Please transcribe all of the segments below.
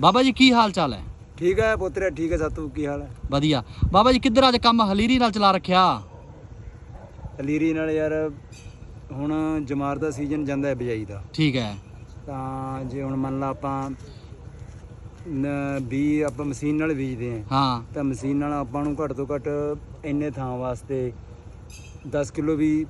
ਬਾਬਾ ਜੀ ਕੀ ਹਾਲ ਚਾਲ ਹੈ? ਠੀਕ ਹੈ ਪੁੱਤਰ ਠੀਕ ਹੈ ਸਤੂ ਕੀ ਹਾਲ ਹੈ? ਵਧੀਆ। ਬਾਬਾ ਜੀ ਕਿੱਧਰ ਅੱਜ ਕੰਮ ਹਲੀਰੀ ਨਾਲ ਚਲਾ ਰੱਖਿਆ? ਅਲੀਰੀ ਨਾਲ ਯਾਰ ਹੁਣ ਜਮਾਰ ਦਾ ਸੀਜ਼ਨ ਜਾਂਦਾ ਹੈ ਬਿਜਾਈ ਦਾ। ਠੀਕ ਹੈ। ਤਾਂ ਜੇ ਹੁਣ ਮੰਨ ਲਾ ਆਪਾਂ ਨ- ਬੀ ਆਪਾਂ ਮਸ਼ੀਨ ਨਾਲ ਬੀਜਦੇ ਹਾਂ। ਹਾਂ। ਤਾਂ ਮਸ਼ੀਨ ਨਾਲ ਆਪਾਂ ਨੂੰ ਘੱਟ ਤੋਂ ਘੱਟ ਇੰਨੇ ਥਾਂ ਵਾਸਤੇ 10 ਕਿਲੋ ਵੀ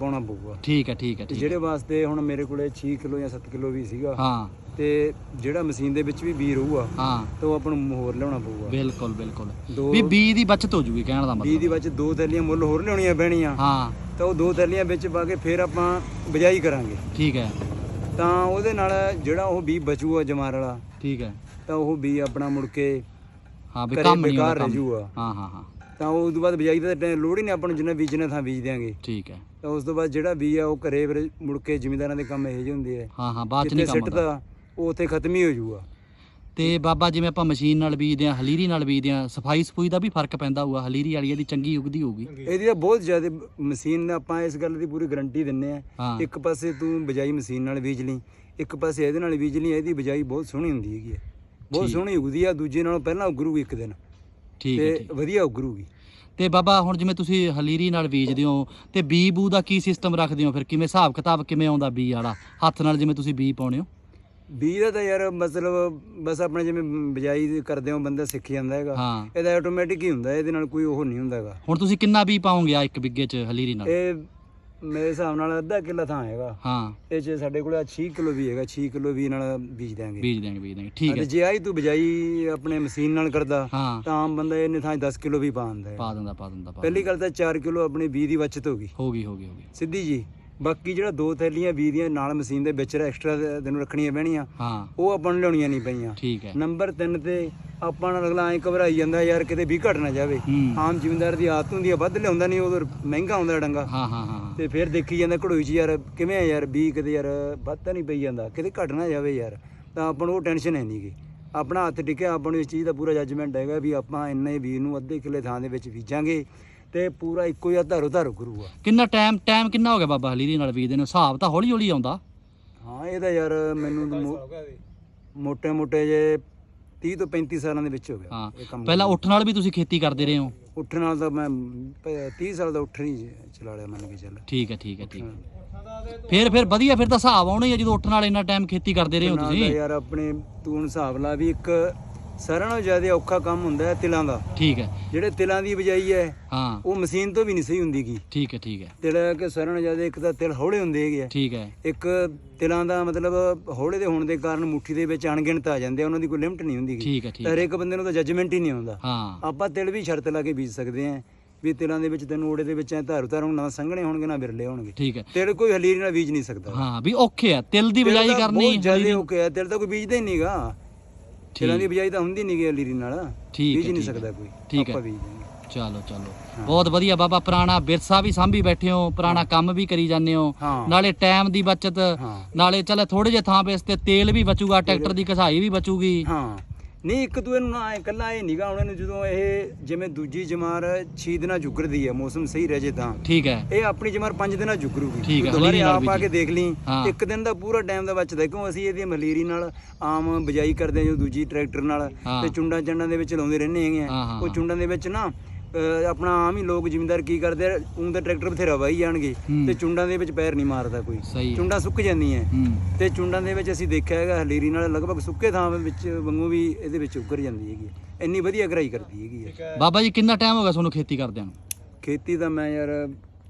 ਪਾਉਣਾ ਪਊਗਾ। ਠੀਕ ਹੈ ਠੀਕ ਹੈ ਤੇ ਠੀਕ ਜਿਹੜੇ ਵਾਸਤੇ ਹੁਣ ਮੇਰੇ ਕੋਲੇ 6 ਕਿਲੋ ਜਾਂ 7 ਕਿਲੋ ਵੀ ਸੀਗਾ। ਹਾਂ। ਤੇ ਜਿਹੜਾ ਮਸ਼ੀਨ ਦੇ ਵਿੱਚ ਵੀ ਬੀ ਰਹੂਗਾ ਹਾਂ। ਤਾਂ ਉਹ ਆਪਾਂ ਨੂੰ ਹੋਰ ਲਿਆਉਣਾ ਪਊਗਾ। ਬਿਲਕੁਲ ਬਿਲਕੁਲ। ਦੋ ਵੀ ਬੀ ਦੀ ਬਚਤ ਹੋ ਜੂਗੀ ਕਹਿਣ ਦਾ ਬੀ ਦੀ ਵਿੱਚ ਦੋ ਥੈਲੀਆਂ ਮੁੱਲ ਹੋਰ ਲਿਆਉਣੀਆਂ ਪੈਣੀਆਂ। ਹਾਂ। ਤਾਂ ਉਹ ਦੋ ਥੈਲੀਆਂ ਵਿੱਚ ਪਾ ਕੇ ਫਿਰ ਆਪਾਂ ਬਿਜਾਈ ਕਰਾਂਗੇ। ਠੀਕ ਹੈ। ਤਾਂ ਉਹਦੇ ਨਾਲ ਜਿਹੜਾ ਉਹ ਬੀ ਬਚੂਗਾ ਜਮਾਰ ਵਾਲਾ ਠੀਕ ਹੈ। ਤਾਂ ਉਹ ਬੀ ਆਪਣਾ ਮੁੜ ਕੇ ਹਾਂ ਵੀ ਘਰੇ ਕੰਮ ਨਹੀਂ ਬੇਕਾਰ ਰਹਿ ਜੂਗਾ ਹਾਂ ਹਾਂ ਹਾਂ। ਤਾਂ ਉਹ ਤੋਂ ਬਾਅਦ ਬਿਜਾਈ ਦਾ ਟਾਈਮ ਲੋੜ ਹੀ ਨਹੀਂ ਆਪਾਂ ਨੂੰ ਜਿੰਨਾ ਬੀਜਣਾ ਥਾਂ ਬੀਜ ਦਿਆਂਗੇ। ਠੀਕ ਹੈ। ਤਾਂ ਉਸ ਤੋਂ ਬਾਅਦ ਜਿਹੜਾ ਬੀ ਆ ਉਹ ਘਰੇ ਫਿਰ ਮੁੜ ਕੇ ਜ਼ਿਮੀਂਦਾਰਾਂ ਦੇ ਕੰਮ ਇਹੋ ਜਿਹੇ ਹੁੰਦੇ ਆ। ਹਾਂ ਹਾਂ ਬਾਅਦ ਚ ਨਹੀਂ ਕੰਮ ਸਿੱਟਦਾ? ਉਹ ਉੱਥੇ ਖਤਮ ਹੀ ਹੋ ਜੂਗਾ ਤੇ ਬਾਬਾ ਜਿਵੇਂ ਆਪਾਂ ਮਸ਼ੀਨ ਨਾਲ ਬੀਜਦੇ ਆ ਹਲੀਰੀ ਨਾਲ ਬੀਜਦੇ ਆ ਸਫ਼ਾਈ ਸਫੂਈ ਦਾ ਵੀ ਫ਼ਰਕ ਪੈਂਦਾ ਹੋਊਗਾ ਹਲੀਰੀ ਵਾਲੀ ਇਹਦੀ ਚੰਗੀ ਉਗਦੀ ਹੋਊਗੀ। ਇਹਦੀ ਤਾਂ ਬਹੁਤ ਜ਼ਿਆਦਾ ਮਸ਼ੀਨ ਨਾਲ ਆਪਾਂ ਇਸ ਗੱਲ ਦੀ ਪੂਰੀ ਗਾਰੰਟੀ ਦਿੰਨੇ ਆ ਹਾਂ। ਇੱਕ ਪਾਸੇ ਤੂੰ ਬਿਜਾਈ ਮਸ਼ੀਨ ਨਾਲ ਬੀਜ ਲਈ ਇੱਕ ਪਾਸੇ ਇਹਦੇ ਨਾਲ ਬੀਜ ਲਈ ਇਹਦੀ ਬਿਜਾਈ ਬਹੁਤ ਸੋਹਣੀ ਹੁੰਦੀ ਹੈਗੀ ਹੈ। ਬਹੁਤ ਠੀਕ। ਸੋਹਣੀ ਉਗਦੀ ਆ ਦੂਜੇ ਨਾਲੋਂ ਪਹਿਲਾਂ ਉਗਰੂਗੀ ਇੱਕ ਦਿਨ। ਠੀਕ ਹੈ ਤੇ ਠੀਕ। ਵਧੀਆ ਉਗਰੂਗੀ। ਤੇ ਬਾਬਾ ਹੁਣ ਜਿਵੇਂ ਤੁਸੀਂ ਹਲੀਰੀ ਨਾਲ ਬੀਜਦੇ ਹੋ ਤੇ ਬੀ ਬੂ ਦਾ ਕੀ ਸਿਸਟਮ ਰੱਖਦੇ ਹੋ? ਫਿਰ ਕਿਵੇਂ ਹਿਸਾਬ ਕਿਤਾਬ ਕਿਵੇਂ ਆਉਂਦਾ ਬੀ ਵਾਲਾ? ਹੱਥ ਨਾਲ ਜਿਵੇਂ ਤੁਸੀਂ ਬੀ ਪਾਉਣੇ ਹੋ? ਬੀਜ ਦਾ ਤਾਂ ਯਾਰ ਮਤਲਬ ਬਸ ਆਪਣੇ ਜਿਵੇਂ ਬਿਜਾਈ ਕਰਦੇ ਹੋ ਬੰਦਾ ਸਿੱਖ ਜਾਂਦਾ ਹੈਗਾ। ਹਾਂ। ਇਹਦਾ ਆਟੋਮੈਟਿਕ ਹੀ ਹੁੰਦਾ ਇਹਦੇ ਨਾਲ ਕੋਈ ਉਹ ਨਹੀਂ ਹੁੰਦਾ ਹੈਗਾ। ਹੁਣ ਤੁਸੀਂ ਕਿੰਨਾ ਬੀ ਪਾਉਂਗੇ ਆ ਇੱਕ ਬਿੱਗੇ ਚ ਹਲੀਰੀ ਨਾਲ? ਇਹ ਮੇਰੇ ਹਿਸਾਬ ਨਾਲ ਅੱਧਾ ਕਿੱਲਾ ਥਾਂ ਹੈਗਾ। ਹਾਂ। ਇਹ ਚ ਸਾਡੇ ਕੋਲ 6 ਕਿਲੋ ਵੀ ਹੈਗਾ 6 ਕਿਲੋ ਵੀ ਨਾਲ ਬੀਜ ਦਿਆਂਗੇ। ਬੀਜ ਦੇਂਗੇ ਬੀਜ ਦੇਂਗੇ ਠੀਕ ਤੇ ਹੈ ਜੇ ਆਈ ਤੂੰ ਬਿਜਾਈ ਆਪਣੇ ਮਸ਼ੀਨ ਨਾਲ ਕਰਦਾ ਹਾਂ। ਤਾਂ ਆਮ ਬੰਦਾ ਇਹਨੇ ਥਾਂ 10 ਕਿਲੋ ਵੀ ਪਾ ਦਿੰਦਾ ਹੈ। ਪਾ ਦਿੰਦਾ ਪਾ ਦਿੰਦਾ ਪਾ ਪਹਿਲੀ ਗੱਲ ਤਾਂ 4 ਕਿਲੋ ਆਪਣੀ ਬੀ ਦੀ ਬਚਤ ਹੋ ਗਈ। ਹੋ ਗਈ ਹੋ ਗਈ ਹੋ ਗਈ। ਸਿੱਧੀ ਜੀ। ਬਾਕੀ ਜਿਹੜਾ ਦੋ ਥੈਲੀਆਂ ਬੀ ਦੀਆਂ ਨਾਲ ਮਸ਼ੀਨ ਦੇ ਵਿੱਚ ਐਕਸਟਰਾ ਤੈਨੂੰ ਰੱਖਣੀਆਂ ਪੈਣੀਆਂ ਹਾਂ। ਉਹ ਆਪਾਂ ਨੂੰ ਲਿਆਉਣੀਆਂ ਨਹੀਂ ਪਈਆਂ। ਠੀਕ ਹੈ। ਨੰਬਰ 3 ਤੇ ਆਪਾਂ ਨਾਲ ਅਗਲਾ ਐ ਘਬਰਾਈ ਜਾਂਦਾ ਯਾਰ ਕਿਤੇ ਵੀ ਘਟ ਨਾ ਜਾਵੇ। ਆਮ ਜ਼ਿਮੀਂਦਾਰ ਦੀ ਆਦਤ ਹੁੰਦੀ ਆ ਵੱਧ ਲਿਆਉਂਦਾ ਨਹੀਂ ਉਧਰ ਮਹਿੰਗਾ ਆਉਂਦਾ ਡੰਗਾ। ਹਾਂ ਹਾਂ ਹਾਂ। ਤੇ ਫਿਰ ਦੇਖੀ ਜਾਂਦਾ ਘੜੋਈ ਚ ਯਾਰ ਕਿਵੇਂ ਆ ਯਾਰ ਵੀ ਕਿਤੇ ਯਾਰ ਵੱਧ ਤਾਂ ਨਹੀਂ ਪਈ ਜਾਂਦਾ ਕਿਤੇ ਘਟ ਨਾ ਜਾਵੇ ਯਾਰ। ਤਾਂ ਆਪਾਂ ਨੂੰ ਉਹ ਟੈਨਸ਼ਨ ਹੈ ਨਹੀਂਗੀ ਆਪਣਾ ਹੱਥ ਟਿਕਿਆ ਆਪਾਂ ਨੂੰ ਇਸ ਚੀਜ਼ ਦਾ ਪੂਰਾ ਜੱਜਮੈਂਟ ਹੈਗਾ ਵੀ ਆਪਾਂ ਇੰਨੇ ਵੀ ਨੂੰ ਅੱਧੇ ਕਿੱਲੇ ਥਾਂ ਦੇ ਵਿੱਚ ਬੀਜਾਂਗੇ। ਤੇ ਪੂਰਾ ਇੱਕੋ ਜਿਹਾ ਧਰੋ ਧਰੋ ਗੁਰੂ ਆ ਕਿੰਨਾ ਟਾਈਮ ਟਾਈਮ ਕਿੰਨਾ ਹੋ ਗਿਆ ਬਾਬਾ ਹਲੀ ਦੇ ਨਾਲ ਵੀਰ ਦੇ ਹਿਸਾਬ ਤਾਂ ਹੌਲੀ ਹੌਲੀ ਆਉਂਦਾ। ਹਾਂ ਇਹ ਤਾਂ ਯਾਰ ਮੈਨੂੰ ਮੋਟੇ ਮੋਟੇ ਜੇ। 30 ਤੋਂ 35 ਸਾਲਾਂ ਦੇ ਵਿੱਚ ਹੋ ਗਿਆ। ਪਹਿਲਾਂ ਉੱਠ ਨਾਲ ਵੀ ਤੁਸੀਂ ਖੇਤੀ ਕਰਦੇ ਰਹੇ ਹੋ? ਉੱਠ ਨਾਲ ਤਾਂ ਮੈਂ 30 ਸਾਲ ਦਾ ਉੱਠ ਨਹੀਂ ਚਲਾ ਲਿਆ ਮੰਨ ਕੇ ਚੱਲ। ਠੀਕ ਹੈ ਠੀਕ ਹੈ ਠੀਕ ਹੈ। ਫਿਰ ਫਿਰ ਵਧੀਆ ਫਿਰ ਤਾਂ ਹਿਸਾਬ ਆਉਣਾ ਜਦੋਂ ਉੱਠ ਨਾਲ ਇੰਨਾ ਟਾਈਮ ਖੇਤੀ ਕਰਦੇ ਰਹੇ ਹੋ ਤੁਸੀਂ। ਯਾਰ ਆਪਣੇ ਤੂੰ ਹਿਸਾਬ ਲਾ ਵੀ ਇੱਕ ਸਾਰਿਆਂ ਨਾਲੋਂ ਜ਼ਿਆਦਾ ਔਖਾ ਕੰਮ ਹੁੰਦਾ ਹੈ ਤਿਲਾਂ ਦਾ। ਠੀਕ ਹੈ। ਜਿਹੜੇ ਤਿਲਾਂ ਦੀ ਬਜਾਈ ਹੈ ਹਾਂ। ਉਹ ਮਸ਼ੀਨ ਤੋਂ ਵੀ ਨਹੀਂ ਸਹੀ ਹੁੰਦੀ ਗੀ। ਠੀਕ ਹੈ ਠੀਕ ਹੈ। ਤਿਲ ਕਿ ਸਾਰਿਆਂ ਨਾਲੋਂ ਜ਼ਿਆਦਾ ਇੱਕ ਤਾਂ ਤਿਲ ਹੌਲੇ ਹੁੰਦੇ ਹੈਗੇ ਆ। ਠੀਕ ਹੈ। ਇੱਕ ਤਿਲਾਂ ਦਾ ਮਤਲਬ ਹੌਲੇ ਦੇ ਹੋਣ ਦੇ ਕਾਰਨ ਮੁੱਠੀ ਦੇ ਵਿੱਚ ਅਣਗਿਣਤ ਆ ਜਾਂਦੇ ਆ ਉਹਨਾਂ ਦੀ ਕੋਈ ਲਿਮਟ ਨਹੀਂ ਹੁੰਦੀ। ਠੀਕ ਹੈ ਠੀਕ ਹੈ। ਹਰੇਕ ਬੰਦੇ ਨੂੰ ਤਾਂ ਜੱਜਮੈਂਟ ਹੀ ਨਹੀਂ ਆਉਂਦਾ। ਹਾਂ। ਆਪਾਂ ਤਿਲ ਵੀ ਸ਼ਰਤ ਲਾ ਕੇ ਬੀਜ ਸਕਦੇ ਆਂ ਵੀ ਤਿਲਾਂ ਦੇ ਵਿੱਚ ਤੈਨੂੰ ਓੜੇ ਦੇ ਵਿੱਚ ਐ ਧਾਰੂ ਧਾਰੂ ਨਾ ਸੰਘਣੇ ਹੋਣਗੇ ਨਾ ਬਿਰਲੇ ਹੋਣਗੇ। ਠੀਕ ਹੈ। ਤਿਲ ਕੋਈ ਹਲੀਰੀ ਨਾਲ ਬੀਜ ਨਹੀਂ ਸਕਦਾ। ਹਾਂ ਵੀ ਔਖੇ ਆ ਤਿਲ ਦੀ ਬਜਾਈ ਕਰਨੀ ਬਹੁਤ ਜ਼ਿਆਦਾ ਓਕੇ ਆ ਤਿਲ ਤਾਂ ਕੋਈ ਬੀਜਦਾ ਹੀ ਨਹੀਂਗਾ ਤਿਲਾਂ ਦੀ ਬਜਾਈ ਤਾਂ ਹੁੰਦੀ ਨਹੀਂ ਗੀ ਹਲੀਰੀ ਨਾਲ। ਠੀਕ ਬੀਜ ਹੈ, ਨਹੀਂ ਠੀਕ। ਸਕਦਾ ਕੋਈ। ਠੀਕ ਹੈ। ਆਪਾਂ ਬੀਜ ਚਲੋ ਚਲੋ। ਬਹੁਤ ਵਧੀਆ ਬਾਬਾ ਪੁਰਾਣਾ ਵਿਰਸਾ ਵੀ ਸਾਂਭੀ ਬੈਠੇ ਹੋ ਪੁਰਾਣਾ ਕੰਮ ਵੀ ਕਰੀ ਜਾਂਦੇ ਹੋ। ਹਾਂ। ਨਾਲੇ ਟਾਈਮ ਦੀ ਬਚਤ ਹਾਂ। ਨਾਲੇ ਚੱਲ ਥੋੜੇ ਜਿਹੇ ਥਾਂ ਤੇ ਤੇਲ ਵੀ ਬਚੂਗਾ ਟਰੈਕਟਰ ਦੀ ਘਸਾਈ ਵੀ ਬਚੂਗੀ। ਹਾਂ। ਨਹੀਂ ਇੱਕ ਤੂੰ ਇਹਨੂੰ ਨਾ ਇਕੱਲਾ ਇਹ ਨਿਗਾ ਉਹਨਾਂ ਨੂੰ ਜਦੋਂ ਇਹ ਜਿਵੇਂ ਦੂਜੀ ਜਮਾਰ 6 ਦਿਨਾਂ ਜੁਗਰਦੀ ਹੈ ਮੌਸਮ ਸਹੀ ਰਹਿ ਜੇ ਤਾਂ ਠੀਕ ਹੈ ਇਹ ਆਪਣੀ ਜਮਾਰ 5 ਦਿਨਾਂ ਜੁਗਰੂਗੀ ਠੀਕ ਹੈ, ਦੁਬਾਰੇ ਆਪ ਆ। ਕੇ ਦੇਖ ਲਈ। ਇੱਕ ਦਿਨ ਦਾ ਪੂਰਾ ਟਾਈਮ ਦਾ ਬਚਦਾ ਕਿਉਂ ਅਸੀਂ ਇਹਦੀ ਮਲੇਰੀ ਨਾਲ ਆਮ ਬਜਾਈ ਕਰਦੇ ਹਾਂ ਜੋ ਦੂਜੀ ਟਰੈਕਟਰ ਨਾਲ। ਤੇ ਚੁੰਡਾਂ ਚੰਡਾਂ ਦੇ ਵਿੱਚ ਲਾਉਂਦੇ ਰਹਿੰਦੇ ਹੈਗੇ ਆ ਉਹ। ਚੁੰਡਾਂ ਦੇ ਵਿੱਚ ਨਾ ਆਪਣਾ ਆਮ ਹੀ ਲੋਕ ਜ਼ਿਮੀਂਦਾਰ ਕੀ ਕਰਦੇ ਆ? ਉਂ ਤਾਂ ਟਰੈਕਟਰ ਬਥੇਰਾ ਵਾਈ ਜਾਣਗੇ। ਤੇ ਚੁੰਡਾਂ ਦੇ ਵਿੱਚ ਪੈਰ ਨਹੀਂ ਮਾਰਦਾ ਕੋਈ। ਚੁੰਡਾਂ ਸੁੱਕ ਜਾਂਦੀਆਂ ਹੂੰ। ਤੇ ਚੁੰਡਾਂ ਦੇ ਵਿੱਚ ਅਸੀਂ ਦੇਖਿਆ ਹੈਗਾ ਹਲੀਰੀ ਨਾਲ ਲਗਭਗ ਸੁੱਕੇ ਥਾਂ ਵਿੱਚ ਵਾਂਗੂ ਵੀ ਇਹਦੇ ਵਿੱਚ ਉੱਗਰ ਜਾਂਦੀ ਹੈਗੀ। ਇੰਨੀ ਵਧੀਆ ਗਰਾਈ ਕਰਦੀ ਹੈਗੀ ਬਾਬਾ ਜੀ ਕਿੰਨਾ ਟਾਈਮ ਹੋ ਗਿਆ ਤੁਹਾਨੂੰ ਖੇਤੀ ਕਰਦਿਆਂ ਨੂੰ? ਖੇਤੀ ਦਾ ਮੈਂ ਯਾਰ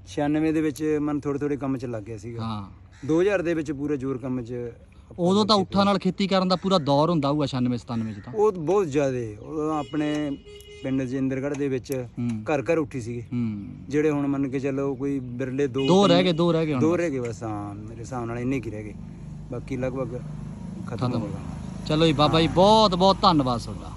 96 ਦੇ ਵਿੱਚ ਮਨ ਥੋੜੇ ਥੋੜੇ ਕੰਮ 'ਚ ਲੱਗ ਗਿਆ ਸੀਗਾ। ਹਾਂ। 2000 ਦੇ ਵਿੱਚ ਪੂਰੇ ਜ਼ੋਰ ਕੰਮ 'ਚ ਉਦੋਂ ਤਾਂ ਉੱਠਾਂ ਨਾਲ ਖੇਤੀ ਕਰਨ ਦਾ ਪੂਰਾ ਦੌਰ ਹੁੰਦਾ ਹੋਊਗਾ 96 97 ਚ ਤਾਂ। ਉਹ ਬਹੁਤ ਜ਼ਿਆਦੇ ਉਹ ਆਪਣੇ ਪਿੰਡ ਜਿੰਦਰਗੜ੍ਹ ਦੇ ਵਿੱਚ ਘਰ ਘਰ ਉੱਠੀ ਸੀਗੇ। ਜਿਹੜੇ ਹੁਣ ਮੰਨ ਕੇ ਚੱਲੋ ਕੋਈ ਬਿਰਲੇ ਦੋ ਦੋ ਰਹਿ ਗਏ ਦੋ ਰਹਿ ਗਏ ਦੋ ਰਹਿ ਗਏ ਬਸ ਹਾਂ ਮੇਰੇ ਹਿਸਾਬ ਨਾਲ ਇੰਨੇ ਕੀ ਰਹਿ ਗਏ। ਬਾਕੀ ਲਗਭਗ ਖਤਮ ਹੋ ਗਏ ਚਲੋ ਜੀ ਬਾਬਾ ਜੀ ਬਹੁਤ ਬਹੁਤ ਧੰਨਵਾਦ ਤੁਹਾਡਾ।